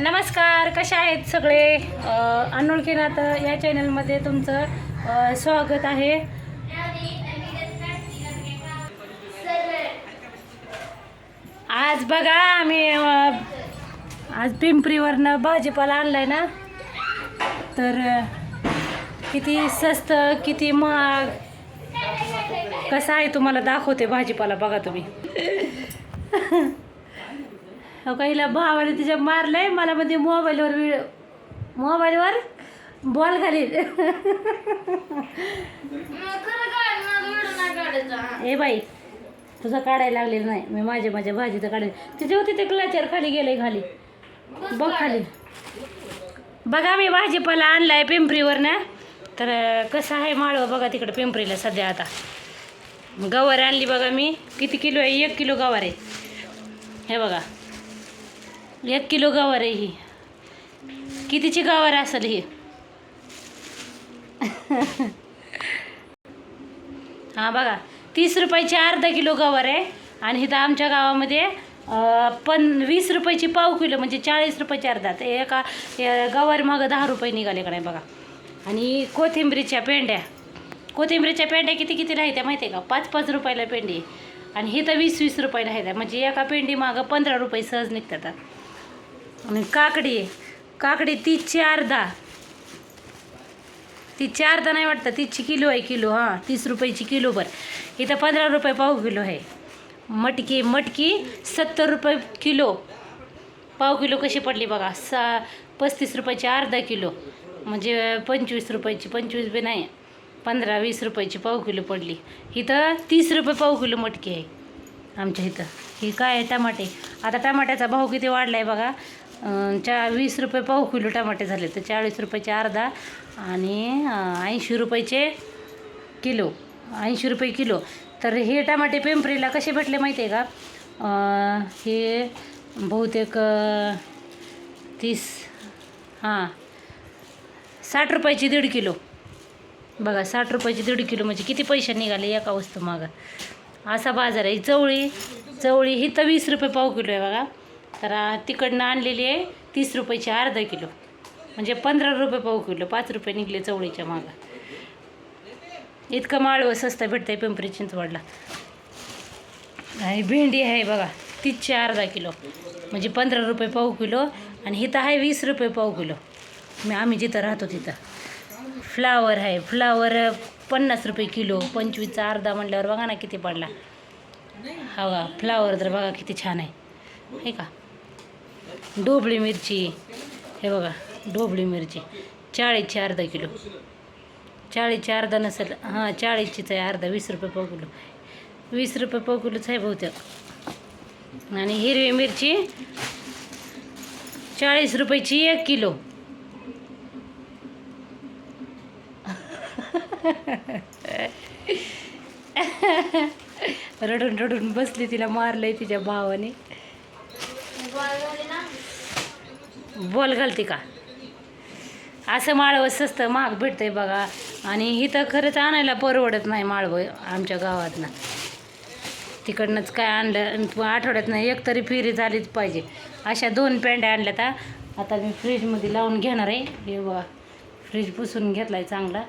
नमस्कार कशा आहेत सगळे? अनोळखीनाथ या चॅनलमध्ये तुमचं स्वागत आहे. आज बघा आम्ही आज पिंपरीवरनं भाजीपाला आणलाय ना? तर किती स्वस्त किती महाग. कसं आहे तुम्हाला दाखवते भाजीपाला बघा तुम्ही. हो का हिला भावाने तिच्या मारलंय मला मध्ये मोबाईलवर व्हिडिओ मोबाईलवर बॉल घाली ए बाई तुझं काढायला लागलेलं नाही. मी माझ्या माझ्या भाजीचं काढेल. तिथे होती ते क्लाचर खाली गेलंय खाली. बघ खाली. बघा मी भाजीपाला आणलाय पिंपरीवर ना. तर कसं आहे माळवं बघा तिकडं पिंपरीला सध्या आता. गवार आणली बघा मी. किती किलो आहे? एक किलो गवार आहे. हे बघा. एक किलो गवार आहे ही. कितीची गवार असेल ही? हां बघा. तीस रुपयाची अर्धा किलो गवार आहे आणि इथं आमच्या गावामध्ये पण वीस रुपयाची पाव किलो म्हणजे चाळीस रुपयाची अर्धा. तर एका गवार मागं दहा रुपये निघाले का नाही बघा. आणि कोथिंबीरीच्या पेंड्या. कोथिंबीरीच्या पेंड्या किती कितीला आहेत त्या माहिती आहे का? पाच पाच रुपयाला पेंडी. आणि हे तर वीस वीस रुपयाला आहेत म्हणजे एका पेंडी मागं पंधरा रुपये सहज निघतात. आणि काकडी आहे. काकडी तीसची अर्धा तीसची अर्धा नाही वाटतं तीसची किलो आहे किलो हां तीस रुपयाची किलो बरं इथं पंधरा रुपये पाव किलो आहे. मटकी मटकी सत्तर रुपये किलो. पाव किलो कशी पडली बघा सा पस्तीस रुपयाची अर्धा किलो. म्हणजे पंचवीस रुपयाची पंचवीस बी नाही पंधरा वीस रुपयाची पाव किलो पडली. इथं तीस रुपये पाव किलो मटकी आहे आमच्या इथं. ही काय आहे टमाटे? आता टमाट्याचा भाव किती वाढला आहे बघा चा वीस रुपये पाव किलो टमाटे झाले. तर चाळीस रुपयाचे अर्धा आणि ऐंशी रुपयाचे किलो. ऐंशी रुपये किलो. तर हे टमाटे पिंपरीला कसे भेटले माहिती आहे का हे बहुतेक तीस हां साठ रुपयाची दीड किलो. बघा साठ रुपयाची दीड किलो म्हणजे किती पैसे निघाले एका वस्तू मागं असा बाजार आहे. चवळी चवळी ही तर वीस रुपये पाव किलो आहे बघा. तर तिकडनं आणलेली आहे तीस रुपयाची अर्धा किलो. म्हणजे पंधरा रुपये पाव किलो. पाच रुपये निघले चवळीच्या मागं. इतकं माळवं स्वस्त भेटतं आहे पिंपरी चिंचवडला. आणि भेंडी आहे बघा तीसशे अर्धा किलो. म्हणजे पंधरा रुपये पाव किलो आणि इथं आहे वीस रुपये पाव किलो. मी आम्ही जिथं राहतो तिथं. फ्लावर आहे. फ्लावर पन्नास रुपये किलो. पंचवीसचा अर्धा म्हटल्यावर बघा ना किती पडला. हा फ्लावर तर बघा किती छान आहे. हे का? ढोबळी मिरची. हे बघा ढोबळी मिरची. चाळीसची अर्धा किलो. चाळीसची अर्धा नसेल हां चाळीसचीच आहे अर्धा वीस रुपये पाव किलो. वीस रुपये पाव किलोच आहे बहुतेक. आणि हिरवी मिरची चाळीस रुपयाची एक किलो. रडून रडून बसली तिला मारलंय तिच्या भावाने. बॉल घालते का? असं माळवं स्वस्त महाग भेटतंय बघा. आणि इथं खरंच आणायला परवडत नाही माळवं आमच्या गावातनं. तिकडनंच काय आणलं आठवड्यात नाही एक तरी फिरी झालीच पाहिजे. अशा दोन पेंड्या आणल्यात तर आता मी फ्रीजमध्ये लावून घेणार आहे. हे बघा फ्रीज पुसून घेतला आहे चांगला.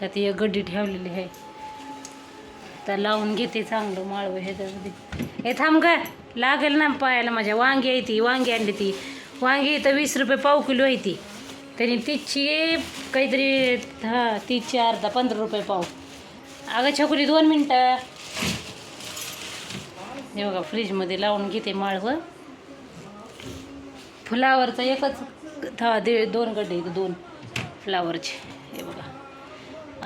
त्यात एक गड्डी ठेवलेली आहे. तर लावून घेते चांगलं माळवं ह्याच्यामध्ये. हे थांब का लागेल ना पायाला माझ्या. वांगी आहे ती वांगी आणली ती. वांगी तर वीस रुपये पाव किलो आहे ती. त्यांनी तिची काहीतरी हां तीसची अर्धा पंधरा रुपये पाव. अगं छकुली दोन मिनटं. हे बघा फ्रीजमध्ये लावून घेते माळवं. फ्लावरचं एकच हा दे दोन गड्डे दोन फ्लावरचे. हे बघा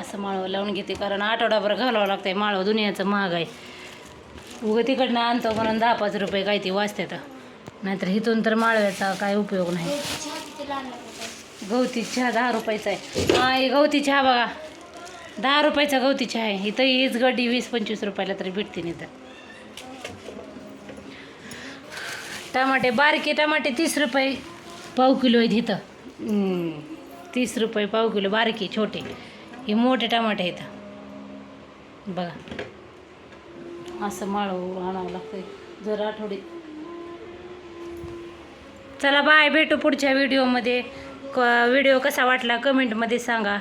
असं माळवं लावून घेते कारण आठवडाभर घालावं लागतं आहे माळवं दुनियाचं महाग आहे. उगं तिकडनं आणतो म्हणून दहा पाच रुपये काय वाजते तर नाहीतर इथून तर माळव्याचा काय उपयोग नाही. गवती चहा दहा रुपयाचा आहे. हा हे गवती चहा बघा. दहा रुपयाचा गवती चहा आहे. इथं हीच गड्डी वीस पंचवीस रुपयाला तरी भेटते नाही तर. टमाटे बारके टमाटे तीस रुपये पाव किलो आहेत इथं. तीस रुपये पाव किलो बारके छोटे. हे मोठे टमाटे आहेत. बघा. असं माळव आणावं लागतं जर आठवडे चला बाय भेटू पुढच्या व्हिडिओमध्ये क व्हिडिओ कसा वाटला कमेंटमध्ये सांगा.